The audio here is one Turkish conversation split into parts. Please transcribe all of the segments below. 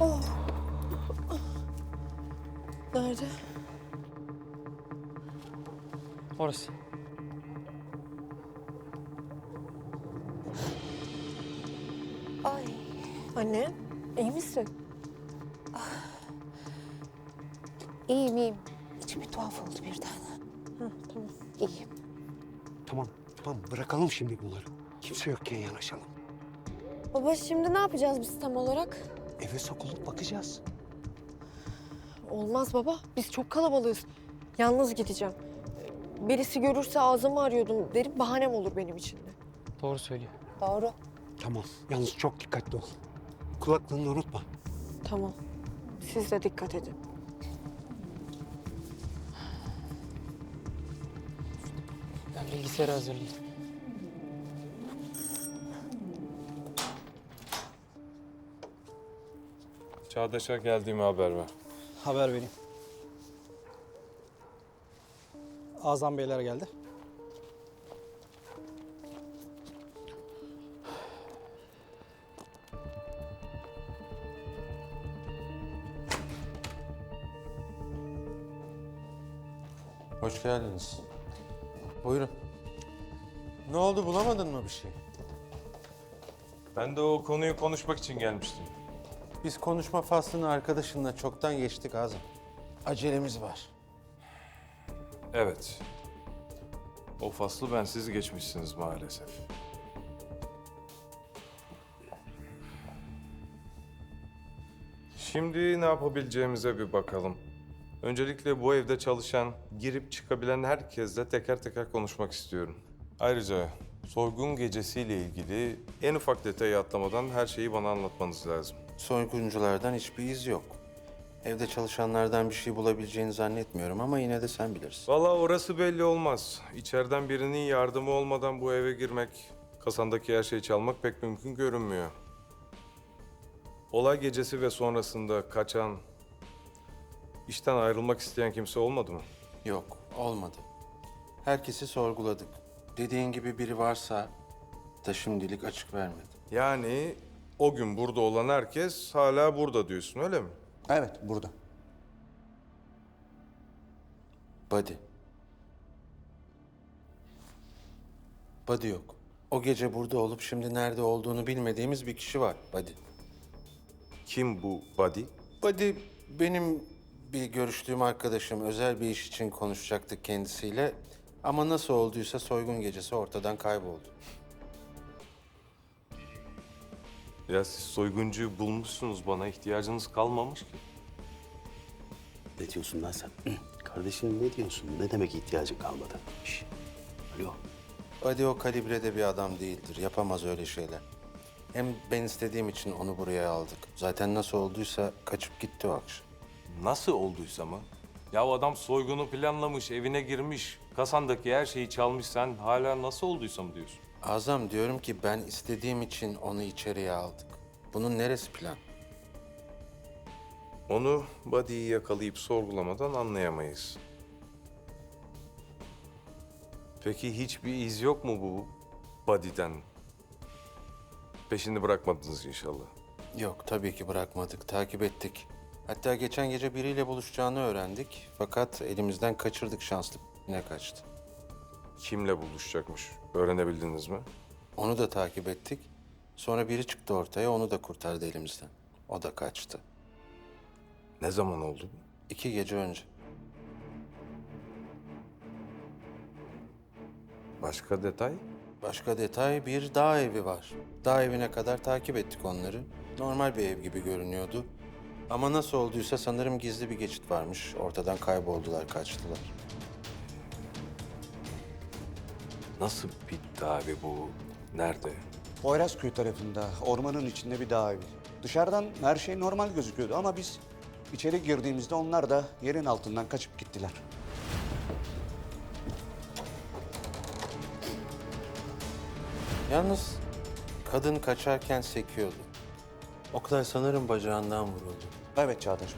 Oh. Nerede? Orası. Ay. Anne, iyi misin? İyiyim iyiyim. İçim bir tuhaf oldu birden. Hı, tamam. İyiyim. Tamam, tamam. Bırakalım şimdi bunları. Kimse yokken yanaşalım. Baba şimdi ne yapacağız biz tam olarak? Eve sokulup bakacağız. Olmaz baba. Biz çok kalabalığız. Yalnız gideceğim. Birisi görürse ağzımı arıyordum derim. Bahanem olur benim için de. Doğru söylüyor. Doğru. Tamam. Yalnız çok dikkatli ol. Kulaklığını unutma. Tamam. Siz de dikkat edin. Ben bilgisayarı hazırlayayım. Çağdaş'a geldiğimi haber ver. Haber vereyim. Azam Beyler geldi. Hoş geldiniz. Buyurun. Ne oldu bulamadın mı bir şey? Ben de o konuyu konuşmak için gelmiştim. Biz konuşma faslını arkadaşınla çoktan geçtik Azam. Acelemiz var. Evet. O faslı ben siz geçmişsiniz maalesef. Şimdi ne yapabileceğimize bir bakalım. Öncelikle bu evde çalışan, girip çıkabilen herkesle teker teker konuşmak istiyorum. Ayrıca soygun gecesiyle ilgili en ufak detayı atlamadan her şeyi bana anlatmanız lazım. Soygunculardan hiçbir iz yok. Evde çalışanlardan bir şey bulabileceğini zannetmiyorum ama yine de sen bilirsin. Vallahi orası belli olmaz. İçeriden birinin yardımı olmadan bu eve girmek, kasandaki her şeyi çalmak pek mümkün görünmüyor. Olay gecesi ve sonrasında kaçan, işten ayrılmak isteyen kimse olmadı mı? Yok, olmadı. Herkesi sorguladık. Dediğin gibi biri varsa da şimdilik açık vermedi. Yani o gün burada olan herkes hala burada diyorsun öyle mi? Evet, burada. Buddy. Buddy yok. O gece burada olup şimdi nerede olduğunu bilmediğimiz bir kişi var Buddy. Kim bu Buddy? Buddy benim bir görüştüğüm arkadaşım. Özel bir iş için konuşacaktık kendisiyle. Ama nasıl olduysa soygun gecesi ortadan kayboldu. Ya siz soyguncuyu bulmuşsunuz bana ihtiyacınız kalmamış ki. Ne diyorsun lan sen? Kardeşim ne diyorsun? Ne demek ihtiyacın kalmadı? Şş. Alo. Buddy o kalibrede bir adam değildir. Yapamaz öyle şeyler. Hem ben istediğim için onu buraya aldık. Zaten nasıl olduysa kaçıp gitti o akşam. Nasıl olduysa mı? Ya o adam soygunu planlamış, evine girmiş, kasandaki her şeyi çalmış. Sen hala nasıl olduysa mı diyorsun? Azam diyorum ki ben istediğim için onu içeriye aldık. Bunun neresi plan? Onu Buddy'yi yakalayıp sorgulamadan anlayamayız. Peki hiçbir iz yok mu bu Buddy'den? Peşini bırakmadınız inşallah. Yok tabii ki bırakmadık. Takip ettik. Hatta geçen gece biriyle buluşacağını öğrendik. Fakat elimizden kaçırdık şanslı ne kaçtı. Kimle buluşacakmış? Öğrenebildiniz mi? Onu da takip ettik. Sonra biri çıktı ortaya onu da kurtardı elimizden. O da kaçtı. Ne zaman oldu bu? İki gece önce. Başka detay? Başka detay bir dağ evi var. Dağ evine kadar takip ettik onları. Normal bir ev gibi görünüyordu. Ama nasıl olduysa sanırım gizli bir geçit varmış. Ortadan kayboldular, kaçtılar. Nasıl bir davi bu? Nerede? Poyrazköy tarafında, ormanın içinde bir dağ evi. Dışarıdan her şey normal gözüküyordu ama biz içeri girdiğimizde onlar da yerin altından kaçıp gittiler. Yalnız kadın kaçarken sekiyordu. Oktay sanırım bacağından vuruldu. Evet Çağdaş.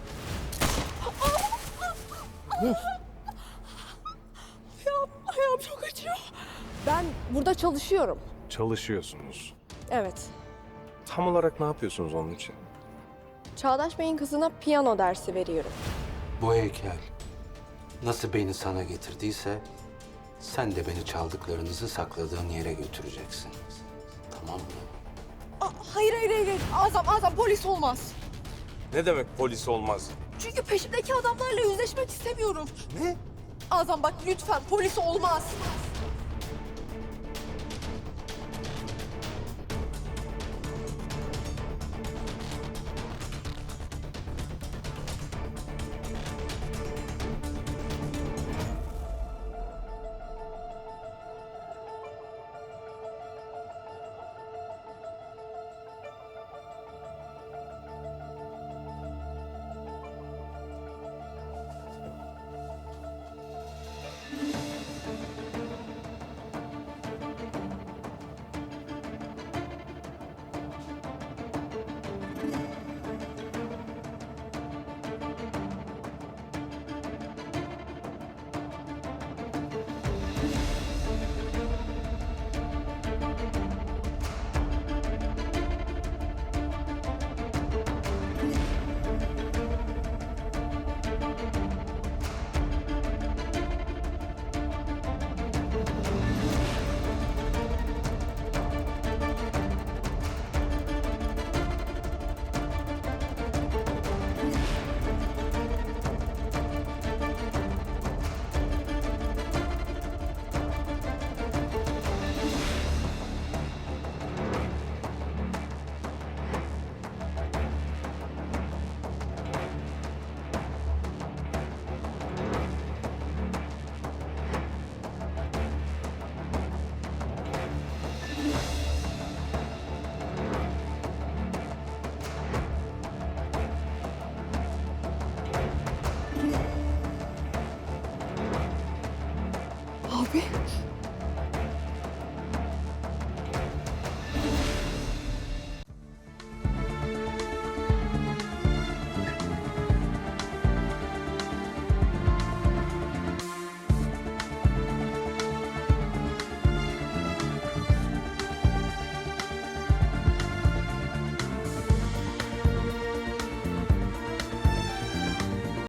Ben burada çalışıyorum. Çalışıyorsunuz. Evet. Tam olarak ne yapıyorsunuz onun için? Çağdaş Bey'in kızına piyano dersi veriyorum. Bu heykel nasıl beni sana getirdiyse sen de beni çaldıklarınızı sakladığın yere götüreceksin. Tamam mı? hayır hayır hayır. Azam Azam polis olmaz. Ne demek polis olmaz? Çünkü peşimdeki adamlarla yüzleşmek istemiyorum. Ne? Azam bak lütfen polis olmaz. 섭외?